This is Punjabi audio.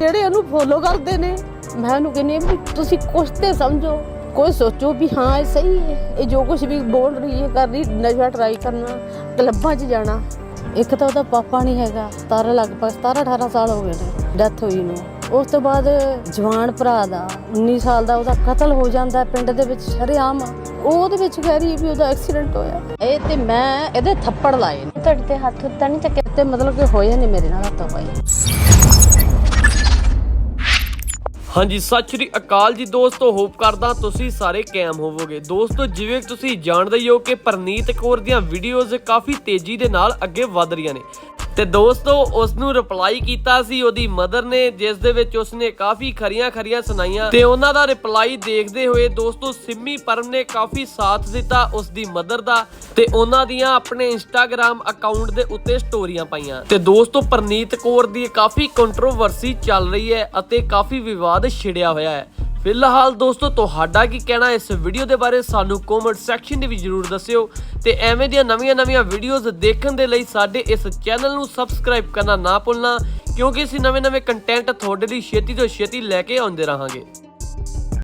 ਜਿਹੜੇ ਉਹਨੂੰ ਫੋਲੋ ਕਰਦੇ ਨੇ ਮੈਂ ਉਹਨੂੰ ਕਹਿੰਦੀ ਵੀ ਤੁਸੀਂ ਕੁਛ ਤੇ ਸਮਝੋ ਕੋਈ ਸੋਚੋ ਵੀ ਹਾਂ ਇਹ ਸਹੀ ਹੈ। ਇਹ ਜੋ ਕੁਝ ਵੀ ਬੋਲ ਰਹੀ ਹੈ ਕਰ ਰਹੀ ਨਸ਼ਾ ਟਰਾਈ ਕਰਨਾ ਕਲੱਬਾਂ 'ਚ ਜਾਣਾ ਇੱਕ ਤਾਂ ਉਹਦਾ ਪਾਪਾ ਨਹੀਂ ਹੈਗਾ 17 ਲਗਭਗ 17 18 ਸਾਲ ਹੋ ਗਏ ਨੇ ਡੈਥ ਹੋਈ ਨੂੰ। ਉਸ ਤੋਂ ਬਾਅਦ ਜਵਾਨ ਭਰਾ ਦਾ 19 ਸਾਲ ਦਾ ਉਹਦਾ ਕਤਲ ਹੋ ਜਾਂਦਾ ਪਿੰਡ ਦੇ ਵਿੱਚ ਸ਼ਰੇਆਮ। ਉਹ ਉਹਦੇ ਵਿੱਚ ਕਹਿ ਰਹੀ ਵੀ ਉਹਦਾ ਐਕਸੀਡੈਂਟ ਹੋਇਆ। ਇਹ ਤੇ ਮੈਂ ਇਹਦੇ ਥੱਪੜ ਲਾਏ ਨੇ। ਤੁਹਾਡੇ ਤੇ ਹੱਥ ਉੱਤਾ ਨਹੀਂ ਚੱਕਿਆ? ਤੇ ਮਤਲਬ ਕਿ ਹੋਏ ਨੇ ਮੇਰੇ ਨਾਲ ਹੱਥੋਂ ਪਾਈ ਹਾਂਜੀ, ਸਤਿ ਸ਼੍ਰੀ ਅਕਾਲ ਜੀ ਦੋਸਤੋ, ਹੋਪ ਕਰਦਾ ਤੁਸੀਂ ਸਾਰੇ ਕਾਇਮ ਹੋਵੋਗੇ। ਦੋਸਤੋ, ਜਿਵੇਂ ਤੁਸੀਂ ਜਾਣਦੇ ਹੀ ਹੋ ਕਿ ਪਰਨੀਤ ਕੌਰ ਦੀਆਂ ਵੀਡੀਓਜ਼ ਕਾਫੀ ਤੇਜ਼ੀ ਦੇ ਨਾਲ ਅੱਗੇ ਵਧ ਰਹੀਆਂ ਨੇ। ਤੇ ਦੋਸਤੋ ਉਸ ਨੂੰ ਰਿਪਲਾਈ ਕੀਤਾ ਸੀ, ਉਹਦੀ ਮਦਰ ਨੇ, ਜਿਸ ਦੇ ਵਿੱਚ ਉਸਨੇ ਕਾਫੀ ਖਰੀਆਂ ਖਰੀਆਂ ਸੁਣਾਈਆਂ। ਤੇ ਉਹਨਾਂ ਦਾ ਰਿਪਲਾਈ ਦੇਖਦੇ ਹੋਏ ਦੋਸਤੋ, ਸਿੰਮੀ ਪਰਮ ਨੇ ਕਾਫੀ ਸਾਥ ਦਿੱਤਾ ਉਸ ਦੀ ਮਦਰ ਦਾ ਤੇ ਉਹਨਾਂ ਦੀਆਂ ਆਪਣੇ ਇੰਸਟਾਗ੍ਰam ਅਕਾਊਂਟ ਦੇ ਉੱਤੇ ਸਟੋਰੀਆਂ ਪਾਈਆਂ। ਤੇ ਦੋਸਤੋ, ਪਰਨੀਤ ਕੌਰ ਦੀ ਕਾਫੀ ਕੰਟਰੋਵਰਸੀ ਚੱਲ ਰਹੀ ਹੈ ਅਤੇ ਕਾਫੀ ਵਿਵਾਦ ਛਿੜਿਆ ਹੋਇਆ ਹੈ। ਫਿਲਹਾਲ ਦੋਸਤੋ, ਤੁਹਾਡਾ ਕੀ ਕਹਿਣਾ ਇਸ ਵੀਡੀਓ ਦੇ ਬਾਰੇ ਸਾਨੂੰ ਕਮੈਂਟ ਸੈਕਸ਼ਨ ਦੇ ਵਿੱਚ ਜਰੂਰ ਦੱਸਿਓ ਤੇ ਐਵੇਂ ਦੀਆਂ ਨਵੀਆਂ-ਨਵੀਆਂ ਵੀਡੀਓਜ਼ ਦੇਖਣ ਦੇ ਲਈ ਸਾਡੇ ਇਸ ਚੈਨਲ ਨੂੰ ਸਬਸਕ੍ਰਾਈਬ ਕਰਨਾ ਨਾ ਭੁੱਲਣਾ ਕਿਉਂਕਿ ਅਸੀਂ ਨਵੇਂ-ਨਵੇਂ ਕੰਟੈਂਟ ਤੁਹਾਡੇ ਲਈ ਛੇਤੀ ਤੋਂ ਛੇਤੀ ਲੈ ਕੇ ਆਉਂਦੇ ਰਹਾਂਗੇ।